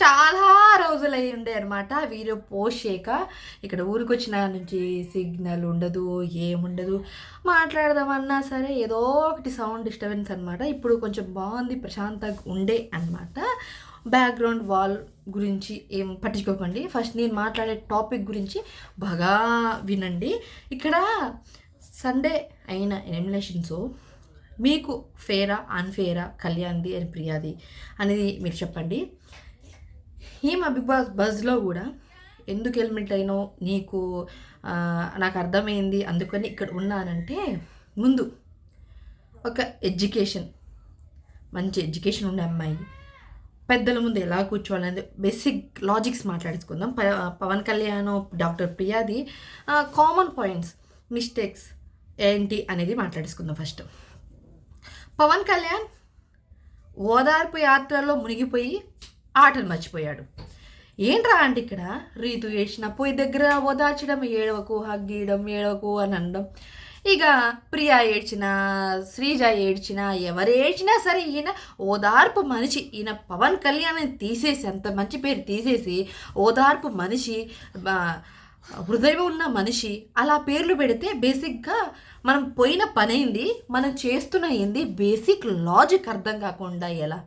చాలా రోజులు అయి ఉండే అనమాట వీడియో పోస్ట్ చేయక. ఇక్కడ ఊరికి వచ్చిన నుంచి సిగ్నల్ ఉండదు ఏముండదు. మాట్లాడదామన్నా సరే ఏదో ఒకటి సౌండ్ డిస్టర్బెన్స్ అనమాట ఇప్పుడు కొంచెం బాగుంది ప్రశాంతంగా ఉండే అనమాట బ్యాక్గ్రౌండ్ వాల్ గురించి ఏం పట్టించుకోకండి. ఫస్ట్ నేను మాట్లాడే టాపిక్ గురించి బాగా వినండి. ఇక్కడ సండే అయిన ఎలిమినేషన్స్ మీకు ఫేరా అన్ఫేరా కళ్యాణ్ది అని ప్రియాది అనేది మీరు చెప్పండి. ఈ మా బిగ్ బాస్ బజ్లో కూడా ఎందుకు హెల్మెట్ అయినో నీకు నాకు అర్థమైంది అందుకని ఇక్కడ ఉన్నానంటే ముందు ఒక ఎడ్యుకేషన్ మంచి ఎడ్యుకేషన్ ఉండే అమ్మాయి. పెద్దల ముందు ఎలా కూర్చోవాలనేది బేసిక్ లాజిక్స్ మాట్లాడుకుందాం ప- పవన్ కళ్యాణ్ డాక్టర్ ప్రియాది కామన్ పాయింట్స్ మిస్టేక్స్ ఏంటి అనేది మాట్లాడుకుందాం ఫస్ట్. పవన్ కళ్యాణ్ ఓదార్పు యాత్రలో మునిగిపోయి ఆటలు మర్చిపోయాడు. ఏంట్రా అంటే ఇక్కడ? రీతు వేసిన పొయ్యి దగ్గర ఓదార్చడం ఏడవకు హగ్గీయడం ఏడవకు అని అనడం. ఇక ప్రియా ఏడ్చిన శ్రీజ ఏడ్చిన ఎవరు ఏడ్చినా సరే ఈయన ఓదార్పు మనిషి. ఈయన పవన్ కళ్యాణ్ తీసేసి అంత మంచి పేరు తీసేసి ఓదార్పు మనిషి హృదయం ఉన్న మనిషి. అలా పేర్లు పెడితే బేసిక్గా మనం పోయిన పనైంది మనం చేస్తున్న ఏంది బేసిక్ లాజిక్ అర్థం కాకుండా ఎలా?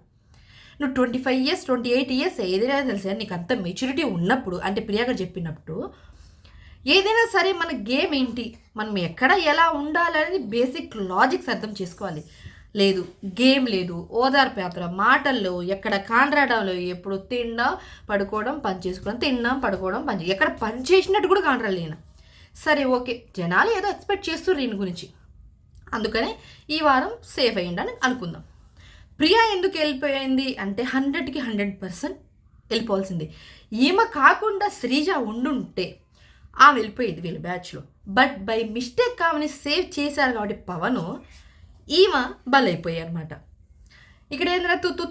నువ్వు twenty five years twenty eight years ఏదైనా తెలుసా? నీకు అంత మెచ్యూరిటీ ఉన్నప్పుడు అంటే ప్రియాగా చెప్పినప్పుడు ఏదైనా సరే మన గేమ్ ఏంటి? మనం ఎక్కడ ఎలా ఉండాలనేది బేసిక్ లాజిక్స్ అర్థం చేసుకోవాలి. లేదు గేమ్ లేదు ఓదార్పు యాత్ర మాటల్లో ఎక్కడ కాండ్రాడంలో ఎప్పుడు తినడం పడుకోవడం పని చేసుకోవడం తినడం పడుకోవడం పని ఎక్కడ పని చేసినట్టు కూడా కాండ్రాలు లేన? సరే ఓకే జనాలు ఏదో ఎక్స్పెక్ట్ చేస్తున్నారు దీని గురించి. అందుకనే ఈ వారం సేఫ్ అయ్యిండని అనుకుందాం. ప్రియా ఎందుకు వెళ్ళిపోయింది అంటే హండ్రెడ్కి హండ్రెడ్ పర్సెంట్ వెళ్ళిపోవాల్సింది. ఈమె కాకుండా శ్రీజ ఉండుంటే ఆమె వెళ్ళిపోయేది వీళ్ళ బ్యాచ్లో బట్ బై మిస్టేక్ ఆమెని సేవ్ చేశారు కాబట్టి పవను ఈమె బలైపోయాయి అనమాట ఇక్కడ ఏంద్రా తు తు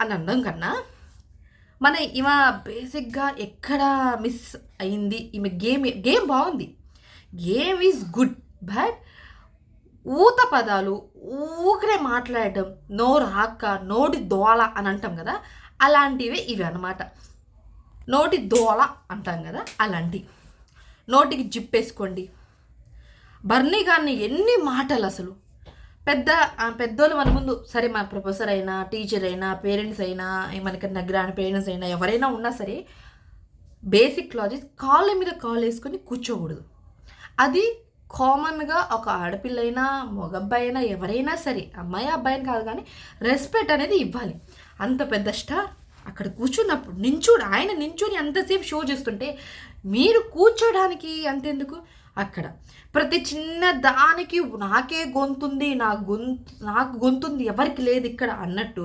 అని అనడం కన్నా మన ఈమె బేసిక్గా ఎక్కడ మిస్ అయింది. ఈమె గేమ్ గేమ్ బాగుంది. గేమ్ ఈజ్ గుడ్ బట్ ఊత పదాలు ఊకరే మాట్లాడటం నోరు ఆక్క నోటి దోళ అని అంటాం కదా అలాంటివే ఇవి అన్నమాట. నోటి దోళ అంటాం కదా అలాంటివి. నోటికి జిప్పేసుకోండి. బర్నీ గారిని ఎన్ని మాటలు అసలు. పెద్ద పెద్దోళ్ళు మన ముందు సరే మన ప్రొఫెసర్ అయినా టీచర్ అయినా పేరెంట్స్ అయినా మనకన్నా గ్రాండ్ పేరెంట్స్ అయినా ఎవరైనా ఉన్నా సరే బేసిక్ లాజిక్ కాళ్ళ మీద కాలు వేసుకొని కూర్చోకూడదు. అది కామన్గా ఒక ఆడపిల్లైనా మగబ్బాయి అయినా ఎవరైనా సరే అమ్మాయి అబ్బాయిని కాదు కానీ రెస్పెక్ట్ అనేది ఇవ్వాలి. అంత పెద్ద స్టార్ అక్కడ కూర్చున్నప్పుడు నించుడు ఆయన నించుని అంతసేపు షో చేస్తుంటే మీరు కూర్చోడానికి అంతెందుకు? అక్కడ. ప్రతి చిన్న దానికి నాకే గొంతుంది నా గొంతు నాకు గొంతుంది ఎవరికి లేదు ఇక్కడ అన్నట్టు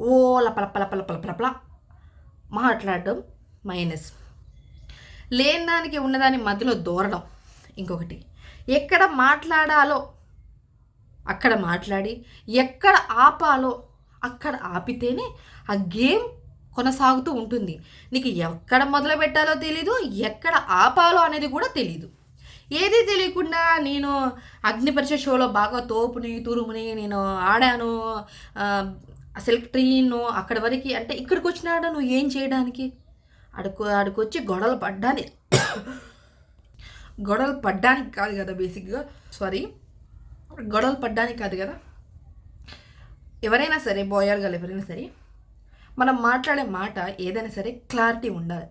ఓ లపల పల పల పల పల మాట్లాడడం మైనస్. లేని దానికి ఉన్నదాని మధ్యలో దూరడం ఇంకొకటి. ఎక్కడ మాట్లాడాలో అక్కడ మాట్లాడి ఎక్కడ ఆపాలో అక్కడ ఆపితేనే ఆ గేమ్ కొనసాగుతూ ఉంటుంది. నీకు ఎక్కడ మొదలు పెట్టాలో తెలీదు ఎక్కడ ఆపాలో అనేది కూడా తెలీదు. ఏది తెలియకుండా నేను అగ్నిపరిచ షోలో బాగా తోపుని తురుముని నేను ఆడాను. సెలెక్ట్రీను అక్కడ వరకు అంటే ఇక్కడికి వచ్చినాడ నువ్వు ఏం చేయడానికి? అడుకు అడుకొచ్చి గొడవలు పడ్డాను. గొడవలు పడ్డానికి కాదు కదా బేసిక్గా. సారీ గొడవలు పడ్డానికి కాదు కదా. ఎవరైనా సరే బాయ్ ఆర్ గర్ల్ ఎవరైనా సరే మనం మాట్లాడే మాట ఏదైనా సరే క్లారిటీ ఉండాలి.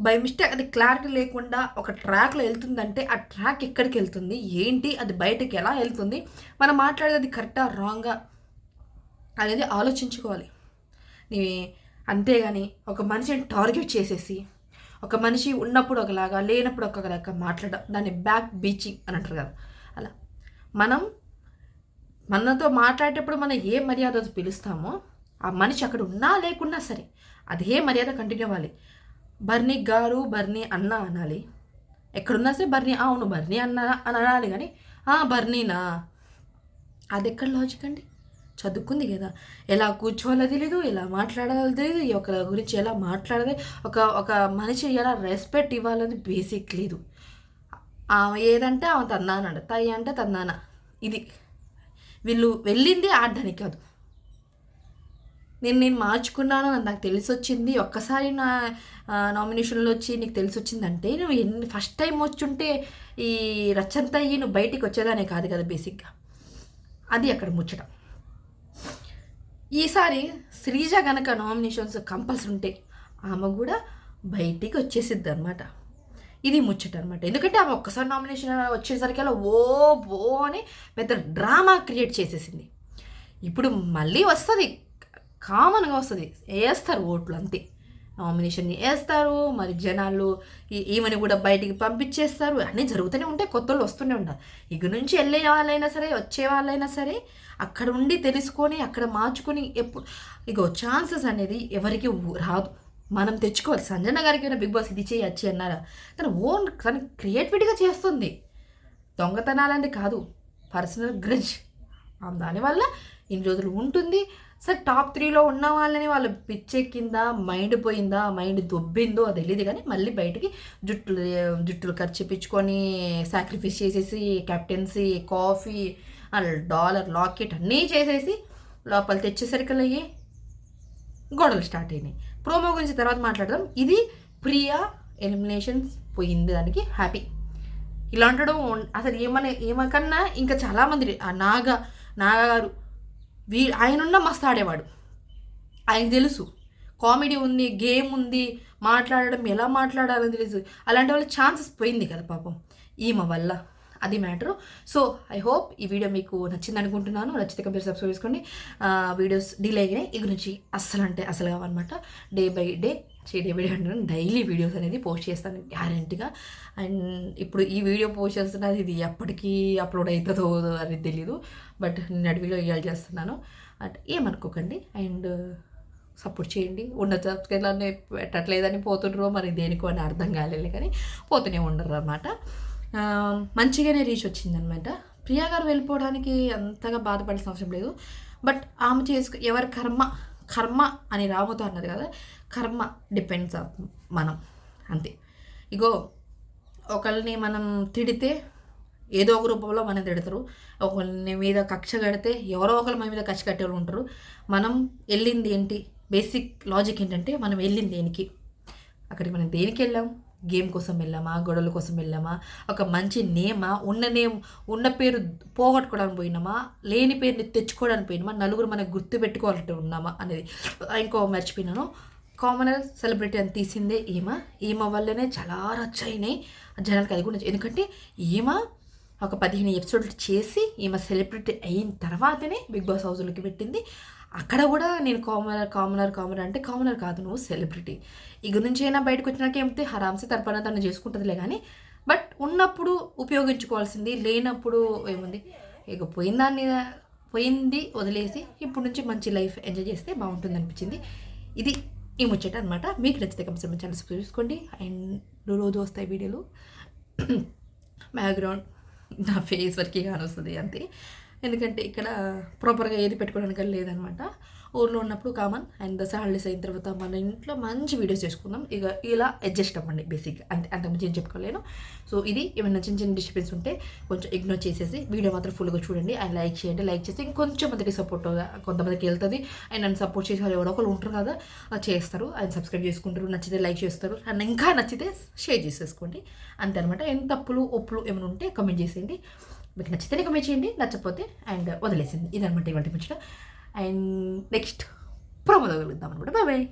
బై మిస్టేక్ అది క్లారిటీ లేకుండా ఒక ట్రాక్లో వెళ్తుందంటే ఆ ట్రాక్ ఎక్కడికి వెళ్తుంది? ఏంటి? అది బయటకి ఎలా వెళ్తుంది? మనం మాట్లాడేది కరెక్టా రాంగా అనేది ఆలోచించుకోవాలి. నీ అంతేగాని ఒక మనిషిని టార్గెట్ చేసేసి ఒక మనిషి ఉన్నప్పుడు ఒకలాగా లేనప్పుడు ఒకలాగా మాట్లాడడం దాన్ని బ్యాక్ బీచింగ్ అని అంటారు కదా. అలా. మనం మనతో మాట్లాడేటప్పుడు మనం ఏ మర్యాదతో పిలుస్తామో ఆ మనిషి అక్కడ ఉన్నా లేకున్నా సరే అదే మర్యాద కంటిన్యూ అవ్వాలి. బర్నీ గారు బర్నీ అన్న అనాలి. ఎక్కడున్నా సరే బర్నీ అవును బర్నీ అన్న అని అనాలి కానీ బర్నీనా? అది ఎక్కడ లాజిక్ అండి? చదువుకుంది కదా. ఎలా కూర్చోవాలో తెలీదు ఎలా మాట్లాడాలో తెలియదు ఒకరి గురించి ఎలా మాట్లాడదే ఒక ఒక మనిషి ఎలా రెస్పెక్ట్ ఇవ్వాలని బేసిక్ లేదు. ఆమె ఏదంటే ఆమె తందానంట తయ్య అంటే తన్నాన ఇది వీళ్ళు వెళ్ళింది ఆడడానికి కాదు. నేను నేను మార్చుకున్నాను అని నాకు తెలిసి వచ్చింది ఒక్కసారి నా నామినేషన్లో వచ్చి నీకు తెలిసి వచ్చిందంటే నువ్వు ఎన్ని ఫస్ట్ టైం వచ్చుంటే ఈ రచ్చంతా అయ్యి నువ్వు బయటికి వచ్చేదానే కాదు కదా బేసిక్గా అది అక్కడ ముచ్చడం ఈసారి శ్రీజ గనక నామినేషన్స్ కంపల్సరీ ఉంటే ఆమె కూడా బయటికి వచ్చేసిద్ది అనమాట ఇది ముచ్చట అనమాట ఎందుకంటే ఆమె ఒక్కసారి నామినేషన్ వచ్చేసరికి అలా ఓ బో అని పెద్ద డ్రామా క్రియేట్ చేసేసింది. ఇప్పుడు మళ్ళీ వస్తుంది. కామన్గా వస్తుంది. వేస్తారు ఓట్లు అంతే. నామినేషన్ని వేస్తారు మరి జనాలు ఈమెని కూడా బయటికి పంపించేస్తారు. అన్నీ జరుగుతూనే ఉంటాయి కొత్త వాళ్ళు వస్తూనే ఉంటారు. ఇక నుంచి వెళ్ళే వాళ్ళైనా సరే వచ్చే వాళ్ళైనా సరే అక్కడ ఉండి తెలుసుకొని అక్కడ మార్చుకొని ఎప్పుడు ఇక ఛాన్సెస్ అనేది ఎవరికి రాదు. మనం తెచ్చుకోవాలి. సంజన గారికి బిగ్ బాస్ ఇది చేయొచ్చి అన్నారా? తను ఓన్ తను క్రియేటివిటీగా చేస్తుంది. దొంగతనాలని కాదు పర్సనల్ గ్రజ్. దానివల్ల ఇన్ని రోజులు ఉంటుంది. సరే టాప్ త్రీలో ఉన్న వాళ్ళని వాళ్ళ పిచ్చెక్కిందా మైండ్ పోయిందా మైండ్ దొబ్బిందో అది తెలియదు కానీ మళ్ళీ బయటికి జుట్టులు జుట్టులు ఖర్చు పిచ్చుకొని సాక్రిఫైస్ చేసేసి కెప్టెన్సీ కాఫీ డాలర్ లాకెట్ అన్నీ చేసేసి లోపల తెచ్చేసరికి అయ్యి గొడవలు స్టార్ట్ అయినాయి. ప్రోమో గురించి తర్వాత మాట్లాడదాం. ఇది ప్రియా ఎలిమినేషన్స్ పోయింది దానికి హ్యాపీ ఇలా ఉండడం అసలు ఏమన్నా ఏమకన్నా ఇంకా చాలామంది ఆ నాగ నాగ గారు వీ ఆయనున్న మస్తు ఆడేవాడు ఆయన తెలుసు. కామెడీ ఉంది గేమ్ ఉంది మాట్లాడడం ఎలా మాట్లాడాలని తెలుసు. అలాంటి వాళ్ళ ఛాన్సెస్ పోయింది కదా పాపం. ఈమె వల్ల. అది మ్యాటరు. సో ఐ హోప్ ఈ వీడియో మీకు నచ్చింది అనుకుంటున్నాను నచ్చితే కంపెనీ సబ్స్క్రైబ్ చేసుకోండి. వీడియోస్ డిలే అయినాయి. ఈ గురించి అస్సలు అంటే అసలు కావన్నమాట. డే బై డే చే డే బై డే అంటున్నాను డైలీ వీడియోస్ అనేది పోస్ట్ చేస్తాను గ్యారెంటీగా అండ్ ఇప్పుడు ఈ వీడియో పోస్ట్ చేస్తున్నది ఇది ఎప్పటికీ అప్లోడ్ అవుతుందో అనేది తెలియదు బట్ నేను వీడియో ఇవాళ చేస్తున్నాను. అంటే ఏమనుకోకండి. అండ్ సపోర్ట్ చేయండి. ఉన్న సబ్స్క్రైబర్ని పెట్టట్లేదని పోతుండ్రో మరి దేనికో అని అర్థం కాలేదు కానీ పోతూనే ఉండరు అనమాట మంచిగానే రీచ్ వచ్చిందనమాట. ప్రియా గారు వెళ్ళిపోవడానికి అంతగా బాధపడాల్సిన అవసరం లేదు. బట్ ఆమె చేసుకు ఎవరి కర్మ కర్మ అని రాముతో అన్నది కదా కర్మ డిపెండ్స్ మనం. అంతే. ఇగో ఒకళ్ళని మనం తిడితే ఏదో ఒక రూపంలో మనం తిడతారు. ఒకరిని మీద కక్ష కడితే ఎవరో ఒకరు మన మీద కక్ష కట్టే ఉంటారు. మనం వెళ్ళింది ఏంటి? బేసిక్ లాజిక్ ఏంటంటే మనం వెళ్ళింది దేనికి? అక్కడికి మనం దేనికి వెళ్ళాం? గేమ్ కోసం వెళ్ళామా గొడవల కోసం వెళ్ళామా ఒక మంచి నేమా ఉన్న నేమ్ ఉన్న పేరు పోగొట్టుకోవడానికి పోయినామా లేని పేరుని తెచ్చుకోవడానికి పోయినామా నలుగురు మనకు గుర్తు పెట్టుకోవాలంటే ఉన్నామా అనేది ఇంకో మర్చిపోయినాను. కామనర్ సెలబ్రిటీ అని తీసిందే ఈమ. ఈమ వల్లనే చాలా రచ్చయినాయి జనాలకు అది కూడా ఎందుకంటే ఈమ ఒక పదిహేను ఎపిసోడ్లు చేసి ఈమె సెలబ్రిటీ అయిన తర్వాతనే బిగ్ బాస్ హౌస్లోకి పెట్టింది. అక్కడ కూడా నేను కామనర్ కామనర్ కామనర్ అంటే కామనర్ కాదు నువ్వు సెలబ్రిటీ ఇక నుంచి అయినా బయటకు వచ్చినాక ఏమిటి? హరాంసి తరపన తను చేసుకుంటుందిలే కానీ బట్ ఉన్నప్పుడు ఉపయోగించుకోవాల్సింది లేనప్పుడు ఏముంది? ఇక పోయిన దాన్ని పోయింది వదిలేసి ఇప్పుడు నుంచి మంచి లైఫ్ ఎంజాయ్ చేస్తే బాగుంటుంది అనిపించింది ఇది ఈ ముచ్చట అనమాట మీకు నచ్చితే కంపల్సరీ ఛానల్ సబ్స్క్రైబ్ చేసుకోండి. అండ్ రోజు వస్తాయి వీడియోలు. బ్యాక్గ్రౌండ్ నా ఫేస్ వరకే కానొస్తుంది అంతే. ఎందుకంటే ఇక్కడ ప్రాపర్గా ఏది పెట్టుకోవడానికి లేదనమాట. ఊర్లో ఉన్నప్పుడు కామన్ అండ్ దస హాలిడేస్ అయిన తర్వాత మన ఇంట్లో మంచి వీడియోస్ చేసుకుందాం. ఇక ఇలా అడ్జస్ట్ అవ్వండి బేసిక్గా అంతే అంత మంచి ఏం చెప్పుకోలేను. సో ఇది ఏమైనా చిన్న చిన్న డిస్టర్బెన్స్ ఉంటే కొంచెం ఇగ్నోర్ చేసేసి వీడియో మాత్రం ఫుల్గా చూడండి. అండ్ లైక్ చేయండి లైక్ చేసి ఇంకొంచెం మందికి సపోర్ట్ కొంతమందికి వెళ్తుంది. అండ్ నన్ను సపోర్ట్ చేసే వాళ్ళు ఎవరో ఒకరు ఉంటారు కదా చేస్తారు. ఆయన సబ్స్క్రైబ్ చేసుకుంటారు నచ్చితే లైక్ చేస్తారు. అండ్ ఇంకా నచ్చితే షేర్ చేసేసుకోండి. అంతే అనమాట ఎంత తప్పులు ఒప్పులు ఏమైనా ఉంటే కమెంట్ చేసేయండి. మీకు నచ్చితేనే కమెంట్ చేయండి నచ్చకపోతే అండ్ వదిలేసింది ఇదనమాట ఇవాళ ముచ్చట. అండ్ నెక్స్ట్ ప్రమోదం కలుద్దాం అనమాట బాయ్ బాయ్